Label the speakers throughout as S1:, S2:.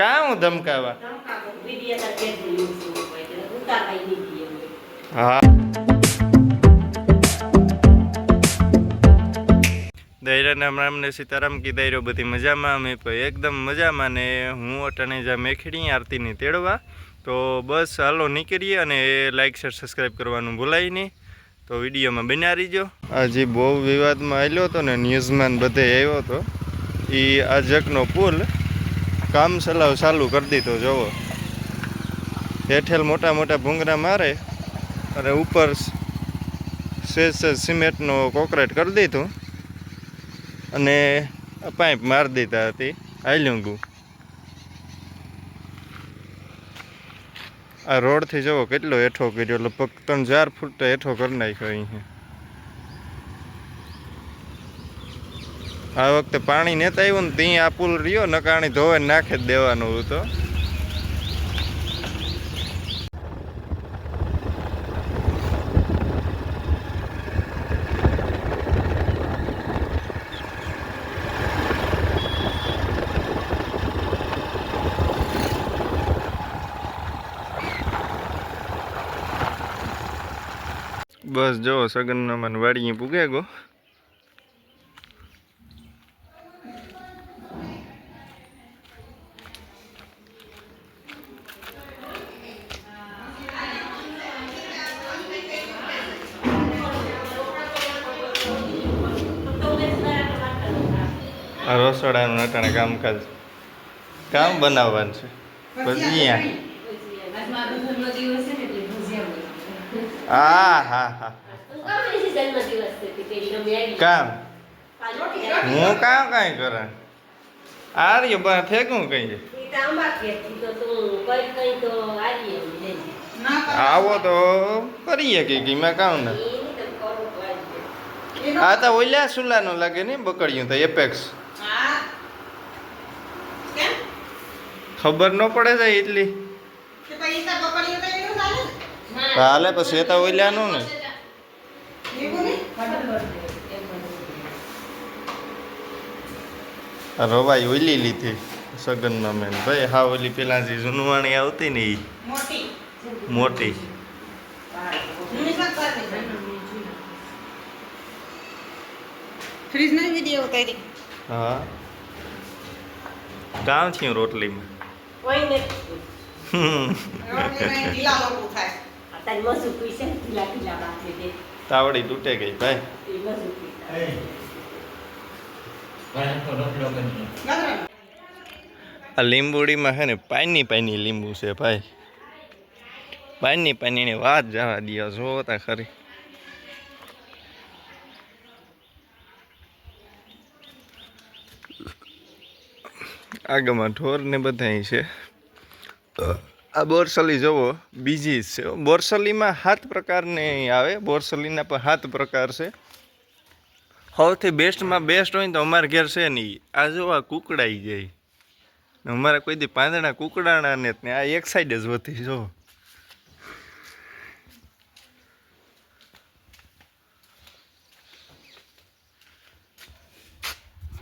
S1: કાં હું ધમકાવા. હા. દૈરાના સીતારામ કી દૈરો બધી મજામાં? અમે એકદમ મજામાં ને હું અટાણે જા મેખડી આરતીની તેડવા. તો બસ હાલો નીકળીએ અને લાઈક શેર સબસ્ક્રાઈબ કરવાનું ભૂલાય નહીં. તો વિડીયોમાં બનાવી રહીજો. આજે બહુ વિવાદમાં આવ્યો હતો ને ન્યૂઝમાં બધે આવ્યો હતો. એ આ જગનો પુલ કામ ચલાવ ચાલુ કરી દીધો, જોવો. હેઠેલ મોટા મોટા ભૂંગરા મારે અને ઉપર સેજ સેજ સિમેન્ટનો કોકરેટ કરી દીધું અને પાઇપ મારી દીધા હતી આઈલુંગું આ રોડથી જવો કેટલો હેઠો કર્યો, લગભગ ત્રણ ચાર ફૂટ હેઠો કરી નાખ્યો અહીં આ વખતે પાણી નેતા આવ્યું ને ત્યાં આ પુલ રહ્યો, નકાણી ધોવે નાખે જ દેવાનું હતું. બસ જો સગનનો મન વાડીએ પૂગે ગો. રસોડાનું અટાણે કામકાજ. કામ બનાવવાનું છે. ભજીયા હા હા હા.
S2: કામ.
S1: હું કામ કાંઈ કરે? આ રહ્યો બા ફેંકું કઈ?
S2: આવી
S1: તો કરીએ કે કીમાં કામ ને
S2: ઈ નહીં તને કરવું તો આવી જાય.
S1: આ તો ઓલ્યા સુલાનું લાગે ને બકડ્યું તો એપેક્સ. ખબર ન પડે છે એટલી. હાલે પછી એ તો ઓલ્યાનું ને. આ રવાઈ ઓલી લીધી સગનમાં મેન ભાઈ હા ઓલી પેલા જે જૂનવાણી આવતી ને એ મોટી.
S3: ફ્રીજ ના વીડિયો ઉતારી
S1: હા. કામ થયું રોટલીમાં?
S2: કોઈ ને
S3: ઢીલા લોકો થાય.
S2: તારી મજૂર પૈસા ઢીલા ઢીલા બાકી દે
S1: તાવડી તૂટે ગઈ ભાઈ. આ લીંબુડીમાં છે ને પાની પાની લીંબુ છે ભાઈ. પાની પાનીની વાત જવા દો જો તા ખરી. આગળમાં ઢોર ને બધા છે. આ બોરસલી જુઓ બીજી છે બોરસલીમાં સાત પ્રકારની આવે, બોરસલીના પણ સાત પ્રકાર છે. સૌથી બેસ્ટમાં બેસ્ટ હોય ને તો અમારા ઘેર છે નહીં. આ જો આ કુકડાઈ જાય અમારા કોઈ દી પાંદડા કુકડાણા ને આ એક સાઈડ જ વધી જો.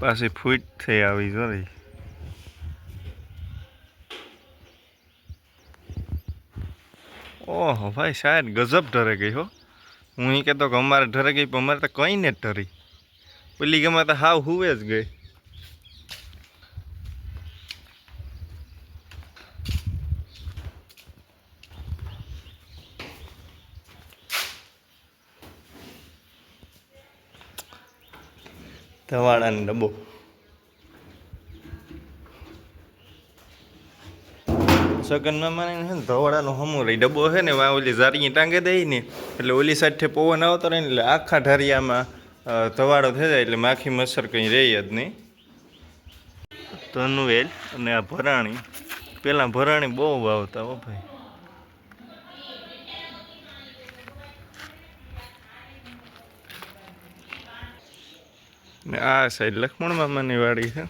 S1: પાછી ફૂટ થઈ આવી જોરી ઓહો, ભાઈ સાહેબ, ગજબ ઢરે ગઈ હો. હું એ કહેતો કે અમારે ઢરે ગઈ, પણ અમારે તો કંઈ ને ઢરી. પેલી ગમે તો હાવ હુવે જ ગઈ. ધવાળાનો ડબ્બો. સગનમાં માને છે ને ધવાડાનો હમો રહી. ડબ્બો છે ને ઓલી ઝારીએ ટાંગે દઈ ને. એટલે ઓલી સાઈડથી પવન આવતો રહે ને એટલે આખા ઢારિયામાં ધવાડો થઈ જાય એટલે માખી મચ્છર કંઈ રહે જ નહીં. ધનુવેલ અને આ ભરાણી. પહેલાં ભરાણી બહુ વાવતા હો ભાઈ. ને આ સાઈડ લક્ષ્મણ મામાની વાડી છે.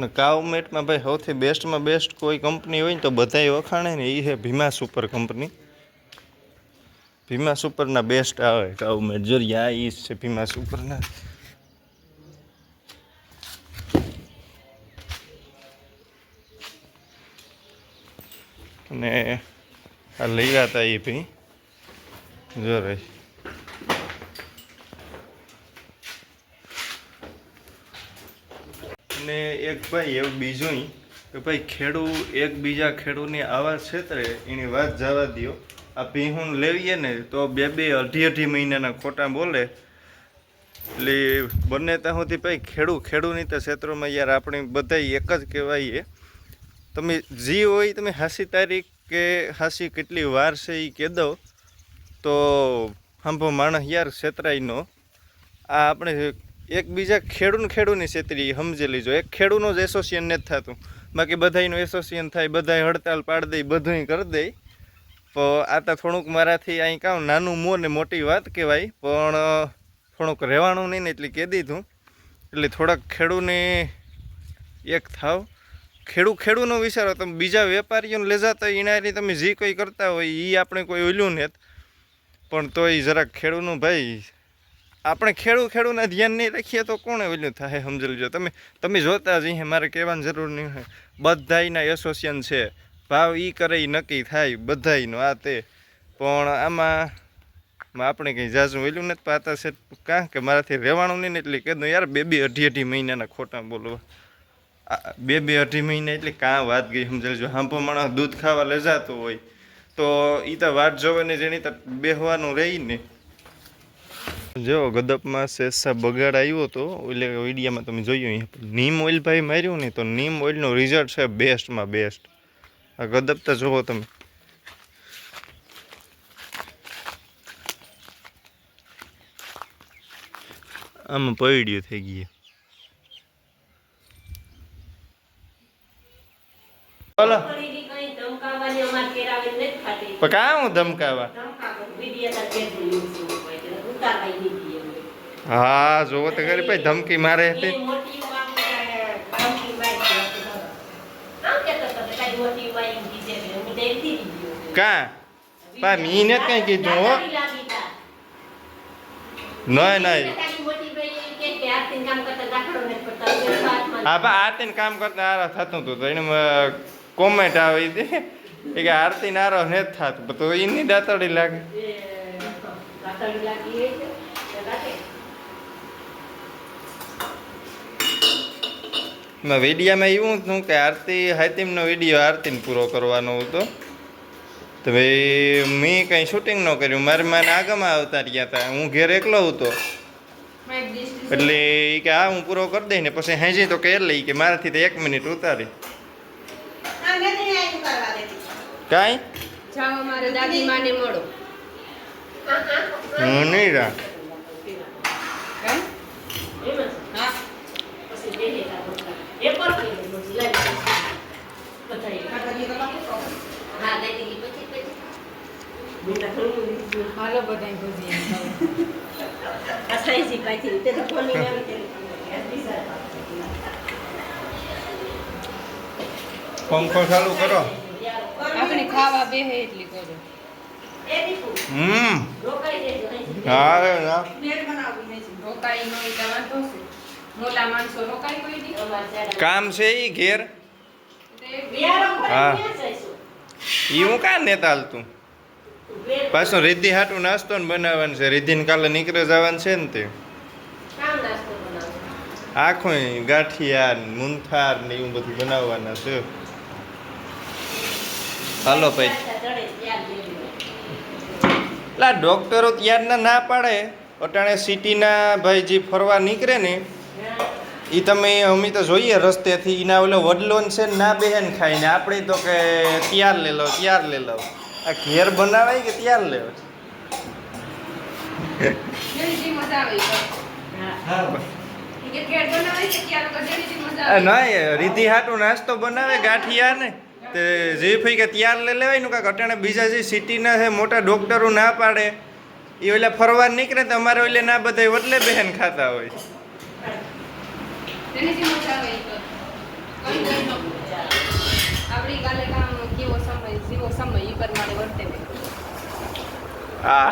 S1: ને કાઉમેટમાં ભાઈ સૌથી બેસ્ટમાં બેસ્ટ કોઈ કંપની હોય ને તો બધાય વખાણે ને એ છે ભીમા સુપર કંપની ભીમા સુપરના બેસ્ટ આવે કાઉમેટ જોરી આ એ જ છે ભીમા સુપરના અને આ લઈ રહ્યા હતા એ ભાઈ જો રહી અને એક ભાઈ, એવું બીજું કે ભાઈ, ખેડૂ, એકબીજા ખેડૂની આવા ક્ષેત્રે એની વાત જવા દ્યો. આ ભીહું લેવીએ ને તો બે બે અઢી અઢી મહિનાના ખોટા બોલે. એટલે બંને ત્યાં સુધી ભાઈ, ખેડૂ, ખેડૂની તો ક્ષેત્રોમાં યાર આપણે બધા એક જ કહેવાય તમે જે હોય, તમે હાસી તારીખ કે હાસી કેટલી વાર છે એ કહી દો. તો સાંભો માણસ યાર છેતરાયનો આ આપણે એકબીજા ખેડૂને ખેડૂની છેતરી, સમજી લીજો. એક ખેડૂનું જ એસોસિએશન નથી થતું. બાકી બધાયનું એસોસિએશન થાય, બધાય હડતાલ પાડી દે, બધુંય કરી દે. તો આ તો થોડુંક મારાથી અહીં કામ નાનું મો ને મોટી વાત કહેવાય, પણ થોડુંક રહેવાનું નહીં ને એટલે કહી દીધું. એટલે થોડાક ખેડૂને એક થાવ. ખેડૂ ખેડૂનો વિચારો, તમે બીજા વેપારીઓને લઈ જતા એનાથી તમે જે કંઈ કરતા હોય એ આપણે કોઈ ઓલ્યું નથી પણ તોય જરાક ખેડૂનું ભાઈ આપણે ખેડૂ ખેડૂના ધ્યાન નહીં રાખીએ તો કોણે ઓલ્યું થાય સમજી લેજો તમે તમે જોતા જ અહીંયા મારે કહેવાની જરૂર નહીં હોય. બધાયના એસોસિએશન છે. ભાવ એ કરે એ નક્કી થાય, બધાયનો આ તે. પણ આમાં આપણે કંઈ જાજું વહેલું નથી પાતા છે. કાં કે મારાથી રહેવાનું નહીં એટલે કીધું યાર બે બે અઢી અઢી મહિનાના ખોટા બોલવા. બે બે અઢી મહિના એટલે કાં વાત ગઈ સમજી લેજો હાંભો માણસ દૂધ ખાવા લઈ જતો હોય, તો એ તો વાત જોવે ને જેની તો બેહવાનું રહી ને. જો ગદપમાં શેષા બગાડ આવ્યો હતો એટલે વિડીયામાં તમે જોયું અહીંયા નીમ ઓઇલ ભાઈ માર્યું ને તો નીમ ઓઇલનું રિઝલ્ટ છે બેસ્ટમાં બેસ્ટ આ ગદપ તો જુઓ તમે. આમાં પૈડ્યું થઈ ગયું. કાં હું ધમકાવા? હા જોવો તો ખરી ભાઈ ધમકી મારે હતી.
S2: કે
S1: પા મી ને કંઈ કીધું હો. નહીં નહીં
S2: હા કહે આરતીને કામ કરતા
S1: આરા થતું હતું તો એને કોમેન્ટ આવી હતી કે આરતી નારો ને જ થતું તો એની દાતડી લાગે.
S2: દાખલો લાગી હોય છે.
S1: મેં વિડીયામાં એવું હતું કે આરતી હાતિમનો વીડિયો આરતીને પૂરો કરવાનો હતો. તો ભાઈ મેં કંઈ શૂટિંગ ન કર્યું. મારે મને આગમાં આવતા રહ્યા હતા. હું ઘેર એકલો હતો. એટલે ઈ કે હા હું પૂરો કરી દઈ ને પછી હેજી તો કે લઈ કે મારાથી તો એક મિનિટ ઉતારી.
S3: આ નથી આ ઉતારવા દેતી.
S1: કાંઈ?
S4: જાઓ મારે દાદી માને મળો.
S1: હું નહીં રા
S4: કેમ?
S2: એમ જ.
S4: હા
S2: પછી બેહે તા બધા. એ પણ કીધું, પછી લાવી દીધું. બધાએ.
S3: આ કરી તો બાકી તો.
S2: હા, લઈ દીધી પછી પછી. મેં તો ઘણું લીધું.
S4: હાલો બધાય ભજીયા ખાવા.
S2: આ સાઈઝી પાછી રીતે તો ખોલી આવી તે બીજા
S1: પંખો ચાલુ કરો
S4: આપણે ખાવા બેહે એટલી કરો
S1: હમ. ના
S4: ઈ
S2: જાડા.
S1: કામ છે એ ઘેર? હા. ઈ હું કાં નેતા હાલતું પાછું રિદ્ધિ હાટું નાસ્તો ને બનાવવાનું છે. રિદ્ધિને કાલે નીકળે જવાનું છે ને તે. આખું ગાંઠિયા મૂંથાર ને એવું બધું બનાવવાના છે. હાલો ભાઈ.
S2: પાછા ડૉક્ટરો ત્યાં જ લેવું.
S1: એટલે ડોક્ટરો ત્યારના ના પાડે અટાણે સિટીના ભાઈ જે ફરવા નીકળે ને એ તમે અમે તો જોઈએ રસ્તેથી એના ઓલો વડલોન છે ને ના બેહેન ખાઈને આપણે તો કે ત્યાર લઈ લો ત્યાર લઈ લો આ ઘેર બનાવાય કે ત્યાર લેવો
S4: જેની જે મજા આવે ઈ કરો.
S2: હા.
S4: ઈ કે ઘેર બનાવાય કે ત્યારે તો જેની જે મજા
S1: આ
S4: આવે
S1: નહીં રીધિ હાટું નાસ્તો બનાવે ગાંઠિયા ને તે જે ફી કે ત્યાર લઈ લેવાયનું કાંક અટાણે બીજા જે સિટીના છે મોટા ડોક્ટરો ના પાડે એ ઓલા ફરવા નીકળે તો અમારે ઓલે ના બધા વડલે બહેન ખાતા હોય.
S4: જેની જે મજા આવે ઈ કરો. કંઈ નહીં નો. આપણી ગાલે કામ કેવો સમય જેવો સમય એ પ્રમાણે વર્તે ને
S1: આ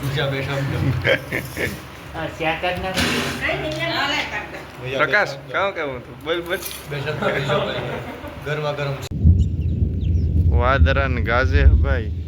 S5: બીજા.
S1: પ્રકાશ કાં કેવું બોલ બોલ.
S5: ગરમા ગરમ
S1: વાદરાન ગાઝે ગાજે ભાઈ.